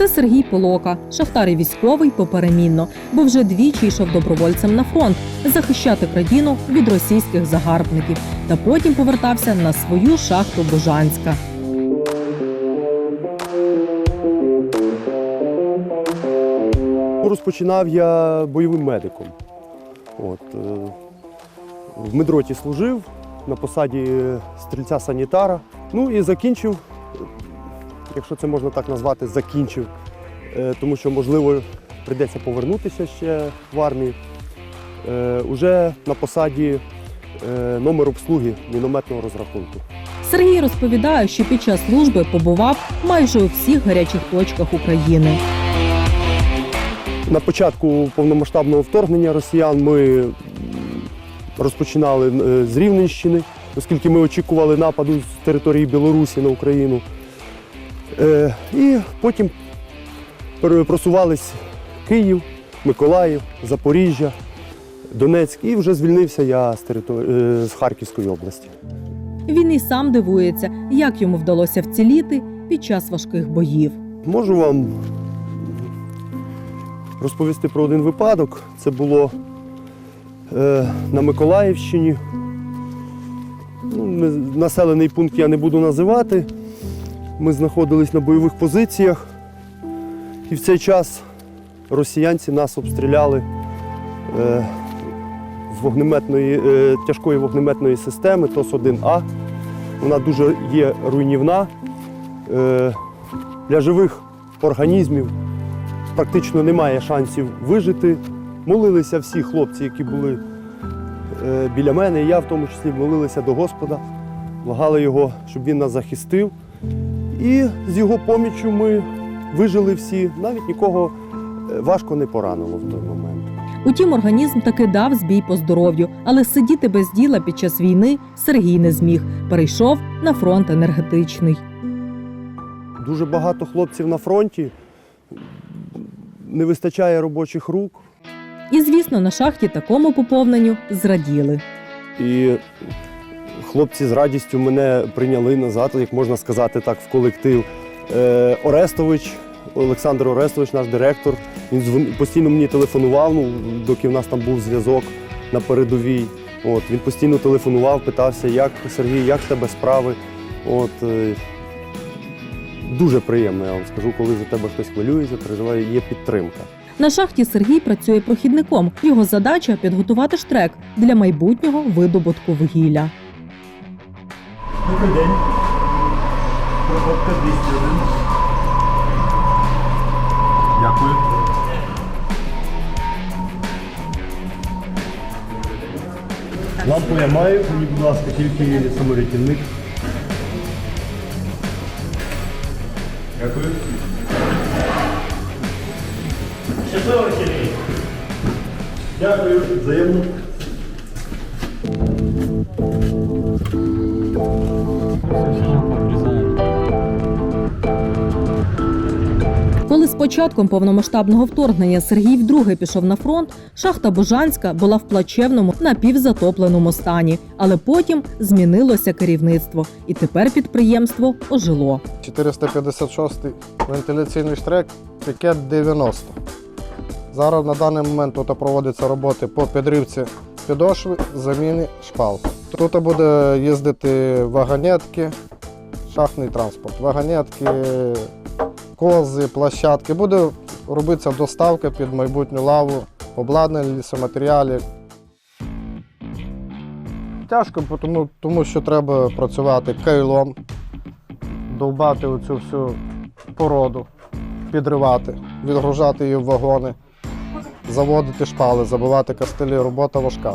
Це Сергій Полока, шахтар і військовий поперемінно, бо вже двічі йшов добровольцем на фронт захищати країну від російських загарбників, та потім повертався на свою шахту Божанська. Розпочинав я бойовим медиком. От, е, в медроті служив на посаді стрільця-санітара. Ну і закінчив, якщо це можна так назвати, закінчив, е, тому що, можливо, прийдеться повернутися ще в армію. Е, Уже на посаді е, номер обслуги мінометного розрахунку. Сергій розповідає, що під час служби побував майже у всіх гарячих точках України. На початку повномасштабного вторгнення росіян ми розпочинали з Рівненщини, оскільки ми очікували нападу з території Білорусі на Україну. Е, І потім просувались Київ, Миколаїв, Запоріжжя, Донецьк і вже звільнився я з, територ- е, з Харківської області. Він і сам дивується, як йому вдалося вціліти під час важких боїв. Можу вам розповісти про один випадок. Це було е, на Миколаївщині. Ну, населений пункт я не буду називати. Ми знаходились на бойових позиціях, і в цей час росіянці нас обстріляли е, з вогнеметної, е, тяжкої вогнеметної системи ТОС-1А. Вона дуже є руйнівна. Е, для живих організмів практично немає шансів вижити. Молилися всі хлопці, які були е, біля мене, і я в тому числі молилися до Господа, благали його, щоб він нас захистив. І з його поміччю ми вижили всі, навіть нікого е, важко не поранило в той момент. Утім, організм таки дав збій по здоров'ю, але сидіти без діла під час війни Сергій не зміг. Перейшов на фронт енергетичний. Дуже багато хлопців на фронті, не вистачає робочих рук. І, звісно, на шахті такому поповненню зраділи. І хлопці з радістю мене прийняли назад, як можна сказати так, в колектив. Е, Орестович, Олександр Орестович, наш директор, він дзвон- постійно мені телефонував, ну, доки в нас там був зв'язок на передовій. От, він постійно телефонував, питався, як Сергій, як в тебе справи. От, е, дуже приємно, я вам скажу, коли за тебе хтось хвилюється, переживає, є підтримка. На шахті Сергій працює прохідником. Його задача підготувати штрек для майбутнього видобутку вугілля. Добрий день. Проходьте 201. Дякую. Лампу я маю, мені, будь ласка, тільки саморятівник. Дякую. Щасливо, Сергій. Дякую, взаємно. Коли з початком повномасштабного вторгнення Сергій вдруге пішов на фронт, шахта Божанська була в плачевному напівзатопленому стані, але потім змінилося керівництво, і тепер підприємство ожило. 456 вентиляційний штрек, пікет 90. Зараз на даний момент тут проводяться роботи по підривці підошви, заміні шпал. Тут буде їздити вагонетки, шахтний транспорт, вагонетки, кози, площадки. Буде робитися доставка під майбутню лаву, обладнання, лісоматеріалів. Тяжко, тому, тому що треба працювати кайлом, довбати оцю всю породу, підривати, відгружати її в вагони, заводити шпали, забивати кастелі, робота важка.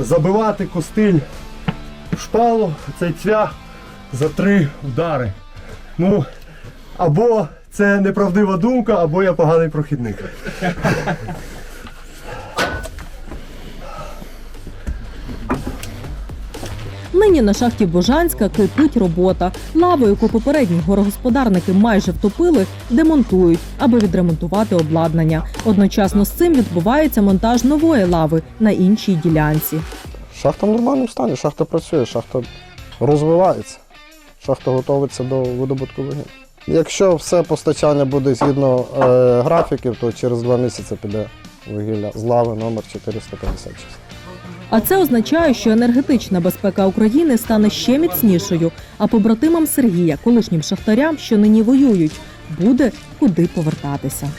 забивати костиль в шпалу, цей цвях за три удари. Ну, Або це неправдива думка, або я поганий прохідник. Нині на шахті Божанська кипить робота. Лаву, яку попередні горогосподарники майже втопили, демонтують, аби відремонтувати обладнання. Одночасно з цим відбувається монтаж нової лави на іншій ділянці. Шахта в нормальному стані, шахта працює, шахта розвивається, шахта готується до видобутку вугілля. Якщо все постачання буде згідно е, графіків, то через два місяці піде вугілля з лави номер 456. А це означає, що енергетична безпека України стане ще міцнішою. А побратимам Сергія, колишнім шахтарям, що нині воюють, буде куди повертатися.